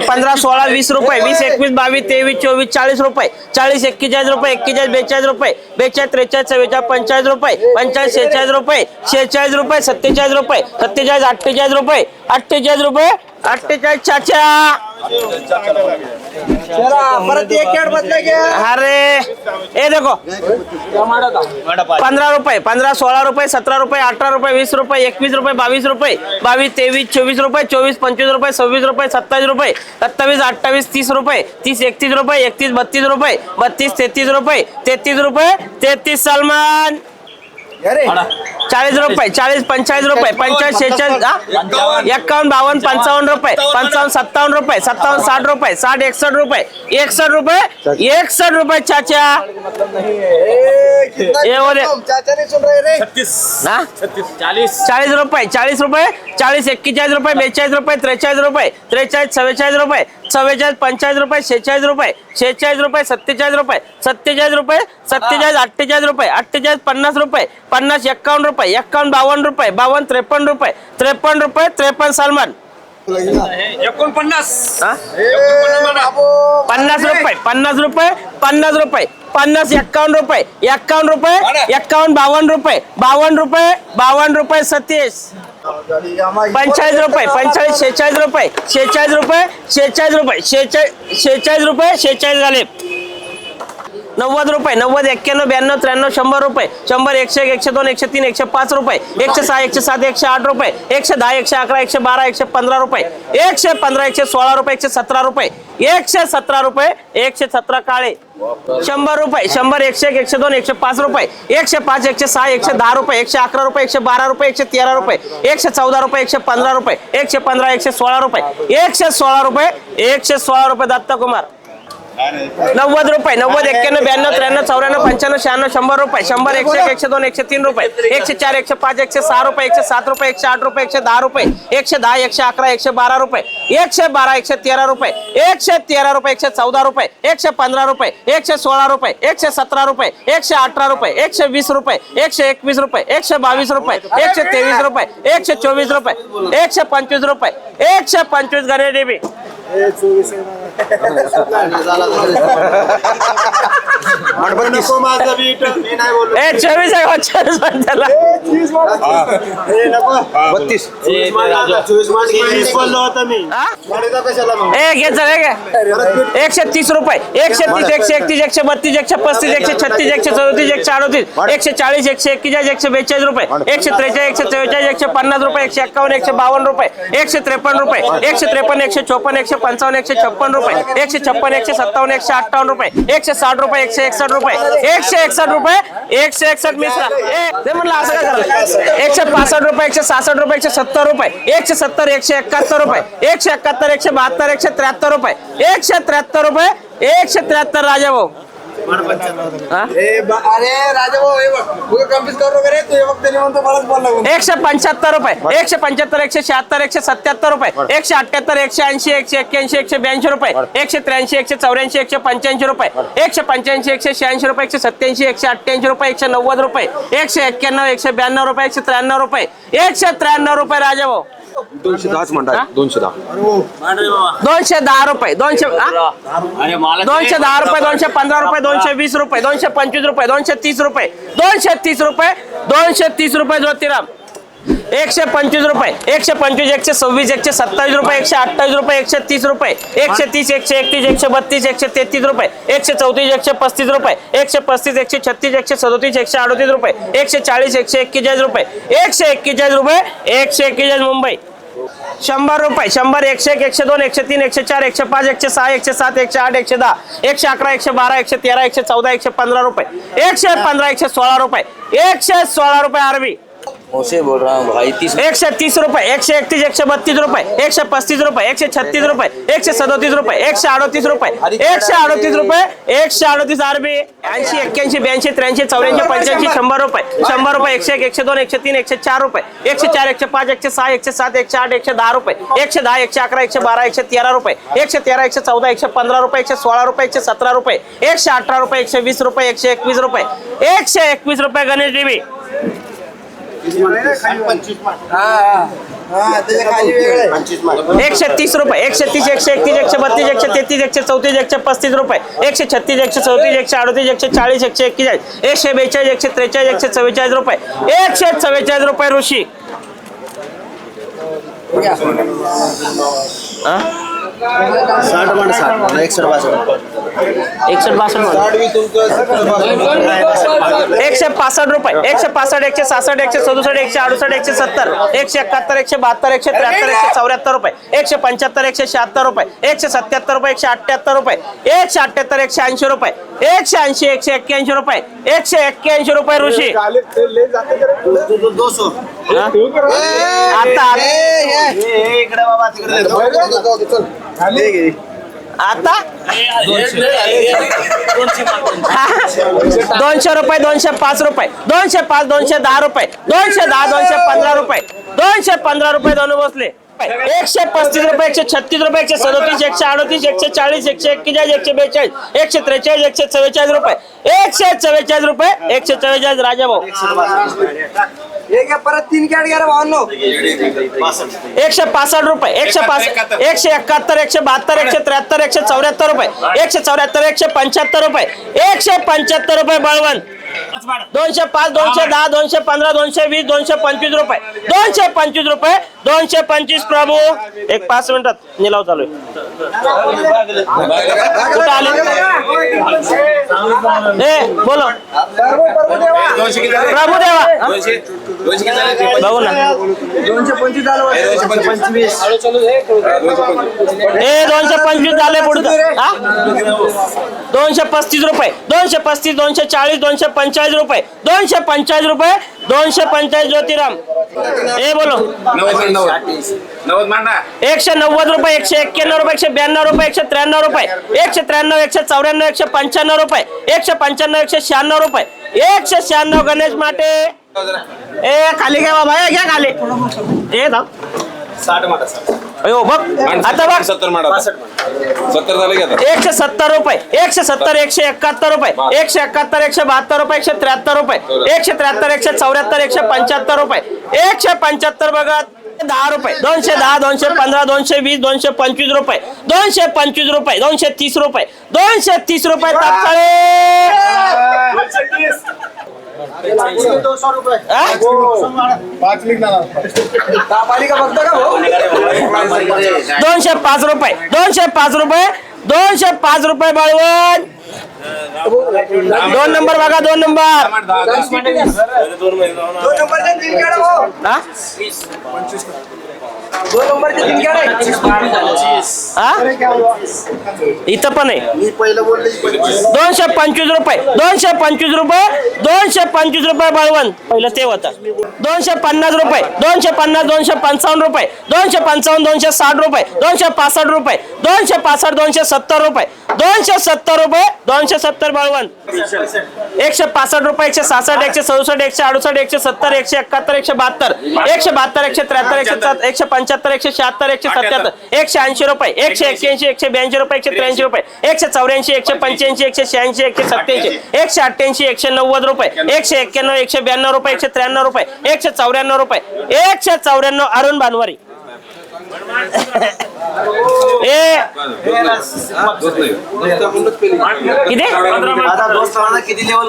पंधरा सोळा वीस रुपये वीस एकवीस बावीस तेवीस चोवीस चाळीस रुपये चाळीस एक्केचाळीस रुपये एक्केचाळीस बेचाळीस रुपये बेचाळीस त्रेचाळीस चव्वेचाळीस पंचाळीस रुपये पंचाळीस शेहेचाळीस रुपये शेहेचाळीस रुपये सत्तेचाळीस रुपये सत्तेचाळीस अठ्ठेचाळीस रुपये अठ्ठेचाळीस रुपये अठ्ठेचाळीस चाचा. परत एक बदला घ्या अरे ए देखो. पंधरा रुपये पंधरा सोळा रुपये सतरा रुपये अठरा रुपये वीस रुपये एकवीस रुपये बावीस रुपये बावीस तेवीस चोवीस रुपये चोवीस पंचवीस रुपये सव्वीस रुपये सत्तावीस रुपये सत्तावीस अठ्ठावीस तीस रुपये तीस एकतीस रुपये एकतीस बत्तीस रुपये बत्तीस तेहतीस रुपये तेहतीस रुपये तेहतीस सलमान. अरे. चाळीस रुपये चाळीस पंचाळीस रुपये पंचाळीस शेहेचाळीस हा? एक्कावन्न बावन्न पंचावन्न रुपये पंचावन्न सत्तावन्न रुपये सत्तावन्न साठ रुपये साठ एकसष्ट रुपये एकसष्ट रुपये एकसष्ट रुपये चाचा. ये रे. चाचा नहीं सुन रहे रे. ना चाळीस. रुपये चाळीस रुपये चाळीस एक्केचाळीस रुपये बेचाळीस रुपये त्रेचाळीस रुपये त्रेचाळीस चव्वेचाळीस रुपये चव्वेचाळीस पंचाळीस रुपये शेहेचाळीस रुपये शेहेचाळीस रुपये सत्तेचाळीस रुपये सत्तेचाळीस रुपये सत्तेचाळीस अठ्ठेचाळीस रुपये अठ्ठेचाळीस पन्नास रुपये पन्नास एक्कावन्न रुपये एक्कावन्न बावन्न रुपये बावन्न त्रेपन्न रुपये त्रेपन्न रुपये त्रेपन्न सलमान. एकोणपन्नास. पन्नास रुपये पन्नास रुपये पन्नास रुपये पन्नास एक्कावन्न रुपये एक्कावन्न रुपये एक्कावन्न बावन्न रुपये बावन्न रुपये बावन्न रुपये सतीश. पंचाळीस रुपये पंचाळीस शेहेचाळीस रुपये शेहेचाळीस रुपये शेहेचाळीस रुपये शेहेचाळीस शेहेचाळीस रुपये शेहेचाळीस झाले. नव्वद रुपये नव्वद एक्क्याण्णव ब्याण्णव त्र्याण्णव शंभर रुपये. शंभर एकशे एक एकशे दोन एकशे तीन एकशे पाच रुपये. एकशे सहा एकशे सात एकशे आठ रुपये. एकशे दहा एकशे अकरा एकशे बारा एकशे पंधरा रुपये. एकशे पंधरा एकशे सोळा रुपये एकशे सतरा रुपये. एकशे सतरा रुपये एकशे सतरा काळे. शंभर रुपये शंभर एकशे एक एकशे दोन एकशे पाच रुपये. एकशे पाच एकशे सहा एकशे दहा रुपये एकशे अकरा रुपये एकशे बारा रुपये एकशे तेरा रुपये. एकशे चौदा रुपये एकशे पंधरा रुपये. एकशे पंधरा एकशे सोळा रुपये. एकशे सोळा रुपये एकशे सोळा रुपये दत्तकुमार. नव्वद रुपये नव्वद एक्क्याण्णव ब्याण्णव त्र्याण्णव चौऱ्याण्णव पंच्याण्णव शहाण्णव शंभर रुपये शंभर एकशे एक एकशे दोन एकशे तीन रुपये एकशे चार एकशे पाच एकशे सहा रुपये एकशे सात रुपये एकशे आठ रुपये एकशे दहा रुपये एकशे दहा एकशे अकरा एकशे बारा रुपये एकशे बारा एकशे तेरा रुपये एकशे तेरा रुपये एकशे चौदा रुपये एकशे पंधरा रुपये एकशे सोळा रुपये एकशे सतरा रुपये एकशे अठरा रुपये एकशे वीस रुपये एकशे एकवीस रुपये एकशे बावीस रुपये एकशे तेवीस रुपये एकशे चोवीस रुपये एकशे पंचवीस रुपये एकशे पंचवीस गणे डेबी नको माझं बीट मी नाही बोललो. ए चोवीस आहे हो, चोवीस पण त्याला. ए, नको. बत्तीस. चोवीस मान चोवीस बोललो होतो मी. हा? गाडीचा कशाला मग? ए घे चल हे घे. एकशे तीस रुपये. एकशे तीस एकशे एकतीस एकशे बत्तीस एकशे पस्तीस एकशे छत्तीस एकशे चौतीस एकशे अडतीस एकशे चाळीस एकशे एक्केचाळीस एकशे बेचाळीस रुपये. एकशे त्रेचाळीस एकशे चव्वेचाळीस एकशे पन्नास रुपये एकशे एक्कावन्न एकशे बावन्न रुपये एकशे त्रेपन्न रुपये एकशे त्रेपन्न एकशे चोपन्न एकशे पंचावन्न एकशे छप्पन्न रुपये. एकशे छप्पन एकशे सत्तावन्न एकशे अठ्ठावन्न रुपये. एकशे साठ रुपये एकशे एकसठ रुपये. एकशे एकसठ रुपये एकशे एकसठ मिश्रा ते म्हणलं असं काय झालं? एकशे पासष्ट रुपये एकशे सहासष्ट रुपये एकशे सत्तर रुपये. एकशे सत्तर एकशे एकाहत्तर रुपये. एकशे एकाहत्तर एकशे बहात्तर एकशे त्र्याहत्तर रुपये. एकशे त्र्याहत्तर रुपये एकशे त्र्याहत्तर राजा भाऊ. एकशे पंच्याहत्तर रुपये एकशे पंच्याहत्तर एकशे शहात्तर एकशे सत्याहत्तर रुपये एकशे अठ्याहत्तर एकशे ऐंशी एकशे एक्क्याऐंशी एकशे ब्याऐंशी रुपये एकशे त्र्याऐंशी एकशे चौऱ्याऐंशी एकशे पंच्याऐंशी रुपये एकशे पंच्याऐंशी एकशे शहाऐंशी रुपये एकशे सत्याऐंशी एकशे अठ्ठ्याऐंशी रुपये एकशे नव्वद रुपये एकशे एक्क्याण्णव एकशे ब्याण्णव रुपये एकशे त्र्याण्णव रुपये एकशे त्र्याण्णव रुपये राजा भाऊ. दोनशे दहाच म्हणतात दोनशे दहा. दोनशे दहा रुपये दोनशे? दोनशे दहा रुपये दोनशे पंधरा रुपये दोनशे वीस रुपये दोनशे पंचवीस रुपये दोनशे तीस रुपये दोनशे तीस रुपये दोनशे तीस रुपये ज्योतिराम. एकशे पंचवीस रुपये एकशे पंचवीस एकशे सव्वीस एकशे सत्तावीस रुपये एकशे अठ्ठावीस रुपये एकशे तीस रुपये एकशे तीस एकशे एकतीस एकशे बत्तीस एकशे तेहतीस रुपये एकशे चौतीस एकशे पस्तीस रुपये एकशे पस्तीस एकशे छत्तीस एकशे सदोतीस एकशे अडतीस रुपये एकशे चाळीस एकशे एक्केचाळीस रुपये एकशे एक्केचाळीस रुपये एकशे एक्केचाळीस मुंबई. शंभर रुपये शंभर एकशे एक एकशे दोन एकशे तीन एकशे चार एकशे पाच एकशे सहा एकशे सात एकशे आठ एकशे दहा एकशे अकरा एकशे बारा एकशे तेरा एकशे चौदा एकशे पंधरा रुपये एकशे पंधरा एकशे सोळा रुपये एकशे सोळा रुपये आरबी मुझसे बोल रहा हूँ भाई तीस एकशे तीस रुपये एकशे एकतीस एकशे बत्तीस रुपये एकशे पस्तीस रुपये एकशे छत्तीस रुपये एकशे सदोतीस रुपये एकशे अडतीस रुपये एकशे अडतीस रुपये एकशे अडतीस आरबी ऐंशी एक्क्याऐंशी ब्याऐंशी त्र्याऐंशी चौऱ्याऐंशी पंच्याऐंशी शंभर रुपये शंभर रुपये एकशे एक एकशे दोन एकशे तीन एकशे चार रुपये एकशे चार एकशे पाच एकशे सहा एकशे सात एकशे आठ एकशे दहा रुपये एकशे दहा एकशे अकरा एकशे बारा एकशे तेरा रुपये एकशे तेरा एकशे चौदा एकशे पंधरा रुपये एकशे सोळा रुपये एकशे सतरा रुपये एकशे अठरा रुपये एकशे वीस रुपये एकशे एकवीस रुपये एकशे एकवीस रुपये गणेश देवी एकशे तीस रुपये एकशे तीस एकशे एकतीस एकशे बत्तीस एकशे तेहतीस एकशे चौतीस एकशे पस्तीस रुपये एकशे छत्तीस एकशे चौतीस एकशे अडतीस एकशे चाळीस एकशे एक्केचाळीस एकशे बेचाळीस एकशे त्रेचाळीस एकशे चव्वेचाळीस रुपये एकशे चव्वेचाळीस रुपये ऋषी. हा? एकशे बासष्ट एकशे पासष्ट रुपये एकशे पासष्ट एकशे सहासष्ट एकशे सदुसष्ट एकशे अडुसष्ट एकशे सत्तर एकशे एकाहत्तर एकशे बहात्तर एकशे त्र्याहत्तर एकशे चौऱ्याहत्तर रुपये एकशे पंच्याहत्तर एकशे शहात्तर रुपये एकशे सत्याहत्तर रुपये एकशे अठ्ठ्याहत्तर रुपये एकशे अठ्ठ्याहत्तर एकशे ऐंशी रुपये. एकशे ऐंशी एकशे एक्क्याऐंशी रुपये. एकशे एक्क्याऐंशी रुपये ऋषी. आता आता? दोनशे रुपये दोनशे पाच रुपये. दोनशे पाच दोनशे दहा रुपये. दोनशे दहा दोनशे पंधरा रुपये. दोनशे पंधरा रुपये दोन बसले. एकशे पस्तीस रुपये एकशे छत्तीस रुपये एकशे सदोतीस एकशे अडतीस एकशे चाळीस एकशे एक्केचाळीस एकशे बेचाळीस एकशे त्रेचाळीस एकशे चव्वेचाळीस रुपये. एकशे चव्वेचाळीस रुपये एकशे चव्वेचाळीस राजाभाऊ हे घ्या परत तीन कॅट घ्या भावांनो. एकशे पासष्ट रुपये एकशे पासष्ट एकशे एकाहत्तर एकशे बहात्तर एकशे त्र्याहत्तर एकशे चौऱ्याहत्तर रुपये. एकशे चौऱ्याहत्तर एकशे पंच्याहत्तर रुपये. एकशे पंच्याहत्तर रुपये बळवंत. दोनशे पाच दोनशे दहा दोनशे पंधरा दोनशे वीस दोनशे पंचवीस रुपये. दोनशे पंचवीस रुपये दोनशे पंचवीस प्रभू. एक पाच मिनिटात निलाव चालू आहे. बोलो। प्रभू देवा। बघू ना ए, दोनशे पंचवीस झाले? दोनशे पस्तीस रुपये. दोनशे पस्तीस, दोनशे चाळीस, दोनशे पंचेचाळीस रुपये. दोनशे पंचेचाळीस रुपये, दोनशे पंचेचाळीस ज्योतिराम. ए, बोलो. एकशे नव्वद रुपये एकशे एक्क्याण्णव रुपये एकशे ब्याण्णव रुपये एकशे त्र्याण्णव रुपये एकशे त्र्याण्णव एकशे चौऱ्याण्णव एकशे पंच्याण्णव रुपये एकशे पंच्याण्णव एकशे शहाण्णव रुपये एकशे शहाण्णव गणेश माटे. ए खाली घ्या बाबा ए, घ्या खाली. ए धाव. साठ. अयो बघ. आता बघ. सत्तर झाले? एकशे सत्तर रुपये एकशे सत्तर एकशे एकाहत्तर रुपये एकशे एकाहत्तर एकशे बहात्तर रुपये एकशे त्र्याहत्तर रुपये एकशे त्र्याहत्तर एकशे चौऱ्याहत्तर एकशे पंच्याहत्तर रुपये एकशे पंच्याहत्तर बघा दहा रुपये. दोनशे दहा दोनशे पंधरा दोनशे वीस दोनशे पंचवीस रुपये. दोनशे पंचवीस रुपये दोनशे तीस रुपये. दोनशे तीस रुपये दोनशे पाच रुपये दोनशे पाच रुपये दोनशे पाच रुपये बळवण दोन नंबर बघा दोन नंबर. दोन हा? दोन नंबरचे तीन कॅट इथं पण आहे. मी पहिलं बोलले दोनशे पंचवीस रुपये दोनशे पंचवीस रुपये दोनशे पंचवीस रुपये बळवंत. पहिलं ते होतं दोनशे पन्नास रुपये दोनशे पन्नास दोनशे पंचावन्न रुपये दोनशे पंचावन्न दोनशे साठ रुपये दोनशे पासष्ट रुपये दोनशे पासष्ट दोनशे सत्तर रुपये दोनशे सत्तर रुपये दोनशे सत्तर बळवंत. एकशे पासष्ट रुपये एकशे सहासष्ट एकशे सदुसष्ट एकशे अडुसष्ट एकशे सत्तर एकशे एकाहत्तर एकशे बहात्तर एकशे बहात्तर एकशे त्र्याहत्तर एकशे सात- एकशे पंच्याहत्तर एकशे शहात्तर एकशे सत्याहत्तर एकशे ऐंशी रुपये एकशे एक्क्याऐंशी एकशे ब्याऐंशी रुपये एकशे त्र्याऐंशी रुपये एकशे चौऱ्याऐंशी एकशे पंच्याऐंशी एकशे शहाऐंशी एकशे सत्याऐंशी एकशे अठ्ठ्याऐंशी एकशे नव्वद रुपये एकशे एक्क्याण्णव एकशे ब्याण्णव रुपये एकशे त्र्याण्णव रुपये एकशे चौऱ्याण्णव रुपये एकशे चौऱ्याण्णव अरुण भानवारी. ए! किती?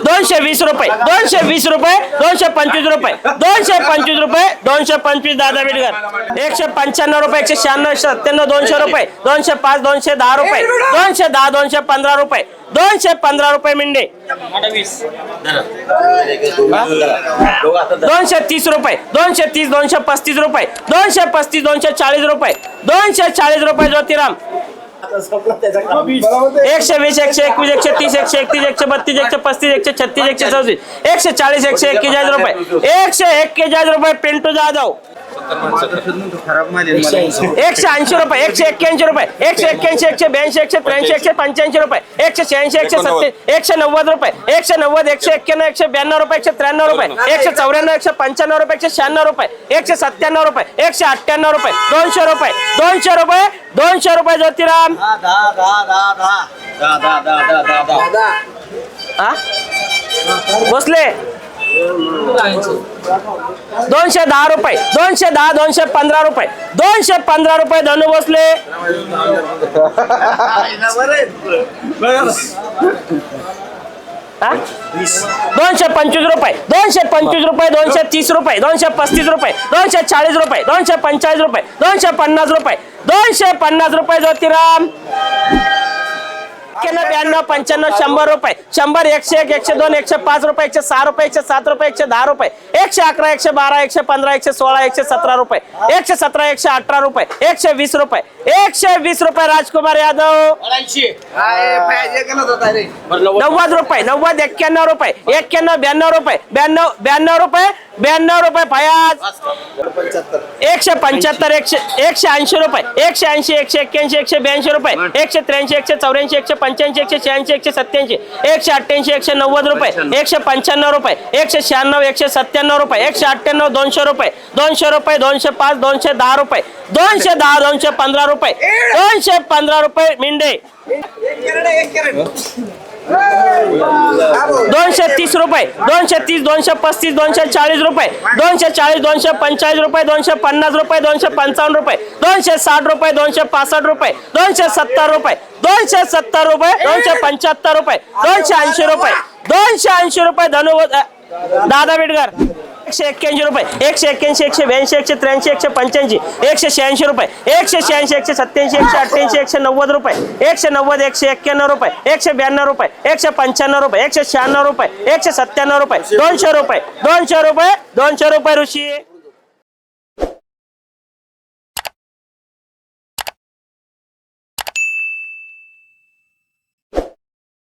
दोनशे वीस रुपये दोनशे वीस रुपये दोनशे पंचवीस रुपये दोनशे पंचवीस रुपये दोनशे पंचवीस दादा बिडकर एकशे पंच्याण्णव रुपये एकशे शहाण्णव सत्त्याण्णव दोनशे रुपये दोनशे पाच दोनशे दहा रुपये दोनशे दहा दोनशे पंधरा रुपये दोनशे पंधरा रुपये मिंडे. दोनशे तीस रुपये, दोनशे तीस, दोनशे पस्तीस रुपये, दोनशे पस्तीस, दोनशे चाळीस रुपये, दोनशे चाळीस रुपये ज्योतिराम. एकशे वीस, एकशे एकवीस, एकशे तीस, एकशे एकतीस, एकशे बत्तीस, एकशे पस्तीस, एकशे छत्तीस, एकशे चौतीस एकशे चाळीस, एकशे एक्केचाळीस रुपये, एकशे एक्केचाळीस रुपये पिंटू जाधव. एकशे ऐंशी रुपये एकशे एक्क्याऐंशी रुपये एकशे एक्क्याऐंशी एकशे ब्याऐंशी एकशे त्र्याऐंशी एकशे पंच्याऐंशी रुपये एकशे शहाऐंशी एकशे सत्तर एकशे नव्वद रुपये एकशे नव्वद एकशे एक्क्याण्णव एकशे ब्याण्णव रुपये एकशे त्र्याण्णव रुपये एकशे चौऱ्याण्णव एकशे पंच्याण्णव रुपये एकशे शहाण्णव रुपये एकशे सत्त्याण्णव रुपये एकशे अठ्ठ्याण्णव रुपये दोनशे रुपये दोनशे रुपये दोनशे रुपये ज्योतिराम. हा बसले. दोनशे दहा रुपये दोनशे दहा दोनशे पंधरा रुपये दोनशे पंधरा रुपये धनु बसले. दोनशे पंचवीस रुपये दोनशे पंचवीस रुपये दोनशे तीस रुपये दोनशे पस्तीस रुपये दोनशे चाळीस रुपये दोनशे पंचाळीस रुपये दोनशे पन्नास रुपये दोनशे पन्नास रुपये ज्योतिराम. एक्क्याण्णव ब्याण्णव पंच्याण्णव शंभर रुपये. शंभर एकशे एक एकशे दोन एकशे पाच रुपये एकशे सहा रुपये एकशे सात रुपये एकशे दहा रुपये. एकशे अकरा एकशे बारा एकशे पंधरा एकशे सोळा एकशे सतरा रुपये. एकशे सतरा एकशे अठरा रुपये. एकशे वीस रुपये. एकशे वीस रुपये राजकुमार यादव. नव्वद. रुपये नव्वद एक्क्याण्णव रुपये. एक्क्याण्णव ब्याण्णव रुपये. ब्याण्णव ब्याण्णव रुपये ब्याण्णव रुपये फयाज. एकशे पंच्याहत्तर एकशे एकशे ऐंशी रुपये. एकशे ऐंशी एकशे एक्क्याऐंशी एकशे ब्याऐंशी रुपये. एकशे त्र्याऐंशी एकशे चौऱ्याऐंशी एकशे पंच्याऐंशी एकशे शहाऐंशी एकशे सत्याऐंशी एकशे अठ्ठ्याऐंशी एकशे नव्वद रुपये एकशे पंच्याण्णव रुपये एकशे शहाण्णव एकशे सत्त्याण्णव रुपये एकशे अठ्ठ्याण्णव दोनशे रुपये दोनशे रुपये दोनशे पाच दोनशे दहा रुपये दोनशे दहा दोनशे पंधरा रुपये दोनशे पंधरा रुपये मिंडे. दोनशे तीस रुपये दोनशे तीस दोनशे पस्तीस दोनशे चाळीस रुपये दोनशे चाळीस दोनशे पंचाळीस रुपये दोनशे पन्नास रुपये दोनशे पंचावन्न रुपये दोनशे साठ रुपये दोनशे पासष्ट रुपये दोनशे सत्तर रुपये दोनशे सत्तर रुपये दोनशे पंच्याहत्तर रुपये दोनशे ऐंशी रुपये दोनशे ऐंशी रुपये धनु दादा बिडकर एकशे एक्क्याऐंशी रुपये एकशे एक्क्याऐंशी एकशे ब्याऐंशी एकशे त्र्याऐंशी एकशे पंच्याऐंशी एकशे शहाऐंशी रुपये एकशे शहाऐंशी एकशे सत्याऐंशी एकशे अठ्ठ्याऐंशी एकशे नव्वद रुपये एकशे नव्वद एकशे एक्क्याण्णव रुपये एकशे ब्याण्णव रुपये एकशे पंच्याण्णव रुपये एकशे शहाण्णव रुपये एकशे सत्त्याण्णव रुपये दोनशे रुपये दोनशे रुपये दोनशे रुपये ऋषी.